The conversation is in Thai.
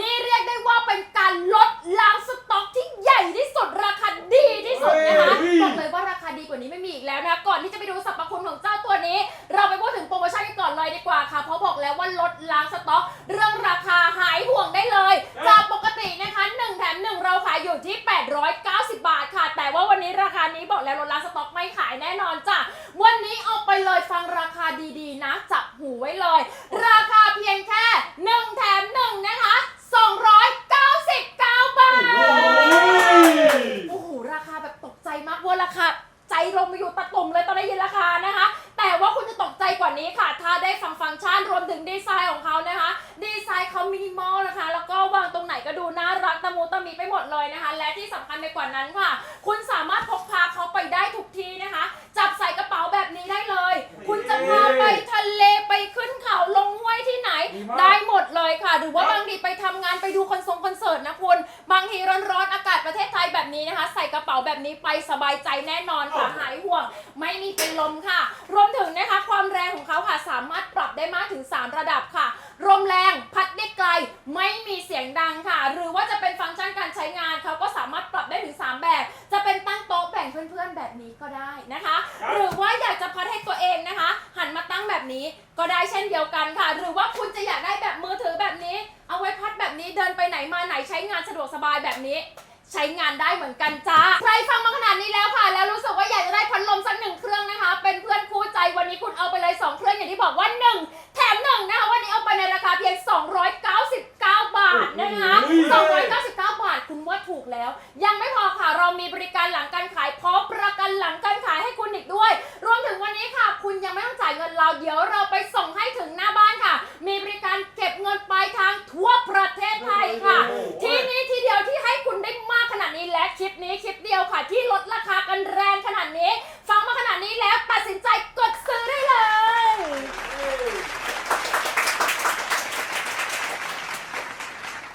นี่เรียกได้ว่าเป็นการลดล้างสต็อกที่ใหญ่ที่สุดราคาดีที่สุดนะคะบอกเลยว่าราคาดีกว่านี้ไม่มีอีกแล้วนะ ก่อนที่จะไปดูสรรพคุณของเจ้าตัวนี้ เราไปพูดถึงโปรโมชั่นกันก่อนเลยดีกว่าค่ะ เพราะบอกแล้วว่าลดล้างสต็อก เรื่องราคาหายห่วงได้เลย จากปกตินะคะ1แถม1เราขายอยู่ที่ 890 บาทค่ะ แต่ว่าวันนี้ราคานี้บอกแล้วลดล้างสต็อกไม่ขายแน่นอนจ้ะ วันนี้ออกไปเลยฟังราคาดีๆนะจับหูไว้เลย ราคาเพียงแค่ เว่าราคาใจลงมาอยู่ตะตุ่มเลยตอนได้ยินราคานะคะ แต่ว่าคุณจะตกใจกว่านี้ค่ะ ถ้าได้ฟังฟังก์ชันรวมถึงดีไซน์ของเขานะคะ ดีไซน์เขามินิมอลนะคะ แล้วก็วางตรงไหนก็ดูน่ารักตะมูตะมีไปหมดเลยนะคะ และที่สำคัญไปกว่านั้นค่ะ คุณสามารถพกพาเขาไปได้ทุกที่นะคะ จับใส่กระเป๋าแบบนี้ได้เลย คุณจะพาไปทะเลไปขึ้นเขาลงห้วยที่ไหนดีมากได้หมดเลยค่ะ หรือว่าบางทีไปทำงานไปดูคอนเสิร์ตคอนเสิร์ตนะคุณ บางทีร้อนๆอากาศ นี้นะคะ ใส่กระเป๋าแบบนี้ไปสบายใจแน่นอนค่ะหายห่วง ไม่มีเป็นลมค่ะ รวมถึงนะคะความแรงของเขาค่ะ สามารถปรับได้มากถึง 3 ระดับค่ะลมแรงพัดได้ไกลไม่มีเสียงดังค่ะ หรือว่าจะเป็นฟังก์ชันการใช้งานเขาก็สามารถปรับได้ถึง 3 แบบ จะเป็นตั้งโต๊ะแบ่งเพื่อนๆแบบนี้ก็ได้นะคะครับหรือว่าอยากจะพัดให้ตัวเองนะคะ หันมาตั้งแบบนี้ก็ได้เช่นเดียวกันค่ะ หรือว่าคุณจะอยากได้แบบมือถือแบบนี้ เอาไว้พัดแบบนี้เดินไปไหนมาไหนใช้งานสะดวกสบายแบบนี้ ใช้งานได้เหมือนกันจ้า ใครฟังมาขนาดนี้แล้วค่ะ แล้วรู้สึกว่าอยากจะได้พัดลมสักหนึ่งเครื่องนะคะ เป็นเพื่อนคู่ใจวันนี้คุณเอาไปเลย 2 เครื่องอย่างที่บอกว่า 1 แถมหนึ่งนะคะวันนี้เอาไปในราคาเพียง 299 บาทนะคะ299 บาทคุณว่าถูกแล้ว ยังไม่พอค่ะเรามีบริการหลังการขายพร้อมประกันหลังการขายให้คุณอีกด้วย